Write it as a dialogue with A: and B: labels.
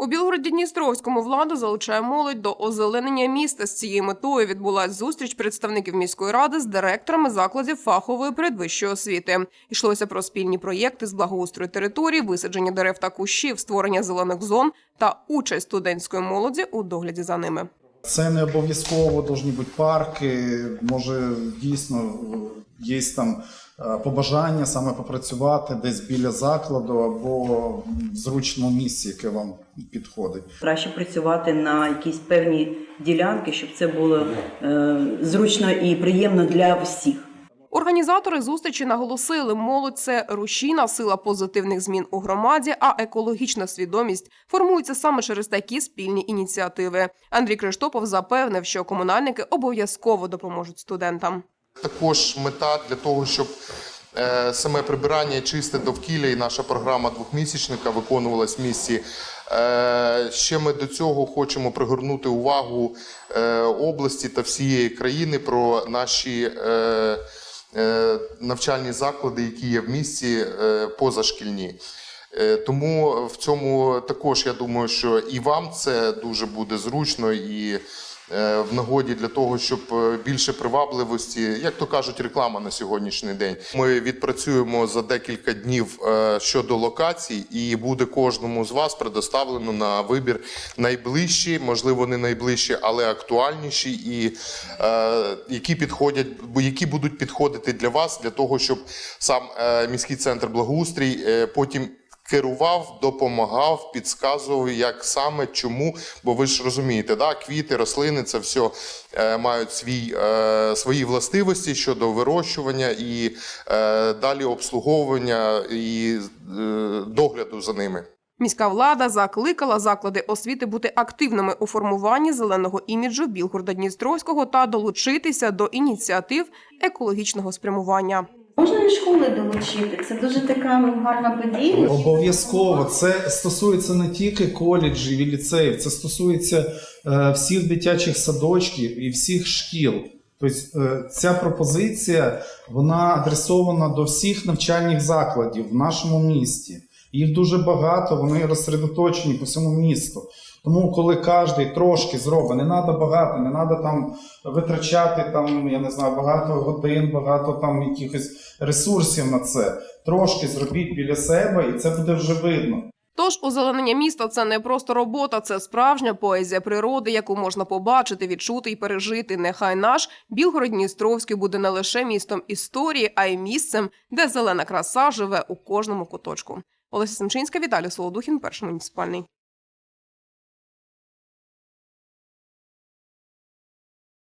A: У Білгороді-Дністровському влада залучає молодь до озеленення міста. З цією метою відбулась зустріч представників міської ради з директорами закладів фахової передвищої освіти. Йшлося про спільні проєкти з благоустрою території, висадження дерев та кущів, створення зелених зон та участь студентської молоді у догляді за ними.
B: Це не обов'язково повинні бути парки. Може, дійсно є там е, побажання саме попрацювати десь біля закладу або в зручному місці, яке вам підходить.
C: Краще працювати на якісь певні ділянки, щоб це було е, зручно і приємно для всіх.
A: Організатори зустрічі наголосили, молодь це рушійна сила позитивних змін у громаді, а екологічна свідомість формується саме через такі спільні ініціативи. Андрій Криштопов запевнив, що комунальники обов'язково допоможуть студентам.
D: Також мета для того, щоб е, саме прибирання чисте довкілля і наша програма двохмісячника виконувалась в місті. Е, Ще ми до цього хочемо пригорнути увагу е, області та всієї країни про наші навчальні заклади, які є в місті е, позашкільні. Е, Тому в цьому також я думаю, що і вам це дуже буде зручно і е, в нагоді для того, щоб е, більше привабливості, як то кажуть, реклама на сьогоднішній день. Ми відпрацюємо за декілька днів е, щодо локацій, і буде кожному з вас предоставлено на вибір найближчі, можливо, не найближчі, але актуальніші, і е, які підходять, які будуть підходити для вас, для того, щоб сам е, міський центр благоустрій е, потім керував, допомагав, підказував, як саме, чому. Бо ви ж розумієте, да, квіти, рослини це все е, мають свій, е, свої властивості щодо вирощування і е, далі обслуговування і е, догляду за ними.
A: Міська влада закликала заклади освіти бути активними у формуванні зеленого іміджу Білгорода-Дністровського та долучитися до ініціатив екологічного спрямування.
E: Можна і школи долучити. Це дуже така гарна подія.
B: Обов'язково це стосується не тільки коледжів і ліцеїв, це стосується е, всіх дитячих садочків і всіх шкіл. Тобто е, ця пропозиція вона адресована до всіх навчальних закладів в нашому місті. Їх дуже багато, вони розсередоточені по всьому місту. Тому, коли кожен трошки зробить, не треба багато, не треба там витрачати там, я не знаю, багато годин, багато там якихось ресурсів на це. Трошки зробіть біля себе, і це буде вже видно.
A: Тож озеленення міста це не просто робота, це справжня поезія природи, яку можна побачити, відчути і пережити. Нехай наш Білгород-Дністровський буде не лише містом історії, а й місцем, де зелена краса живе у кожному куточку. Олеся Семчинська, Віталій Солодухін, перший муніципальний.